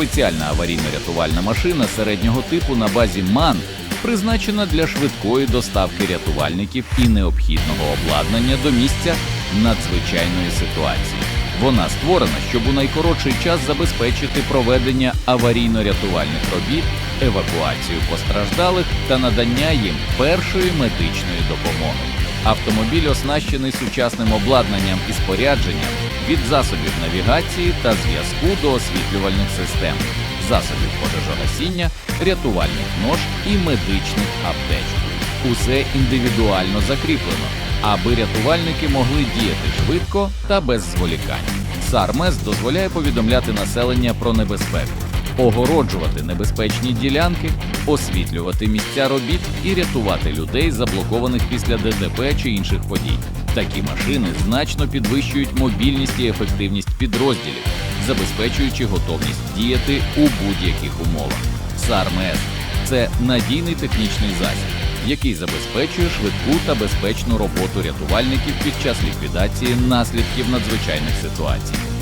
спеціальна аварійно-рятувальна машина середнього типу на базі МАН призначена для швидкої доставки рятувальників і необхідного обладнання до місця надзвичайної ситуації. Вона створена, щоб у найкоротший час забезпечити проведення аварійно-рятувальних робіт, евакуацію постраждалих та надання їм першої медичної допомоги. Автомобіль оснащений сучасним обладнанням і спорядженням від засобів навігації та зв'язку до освітлювальних систем, засобів пожежогасіння, рятувальних нож і медичних аптечок. Усе індивідуально закріплено, аби рятувальники могли діяти швидко та без зволікань. САРМЕС дозволяє повідомляти населення про небезпеку, огороджувати небезпечні ділянки, освітлювати місця робіт і рятувати людей, заблокованих після ДТП чи інших подій. Такі машини значно підвищують мобільність і ефективність підрозділів, забезпечуючи готовність діяти у будь-яких умовах. САРМЕС це надійний технічний засіб, який забезпечує швидку та безпечну роботу рятувальників під час ліквідації наслідків надзвичайних ситуацій.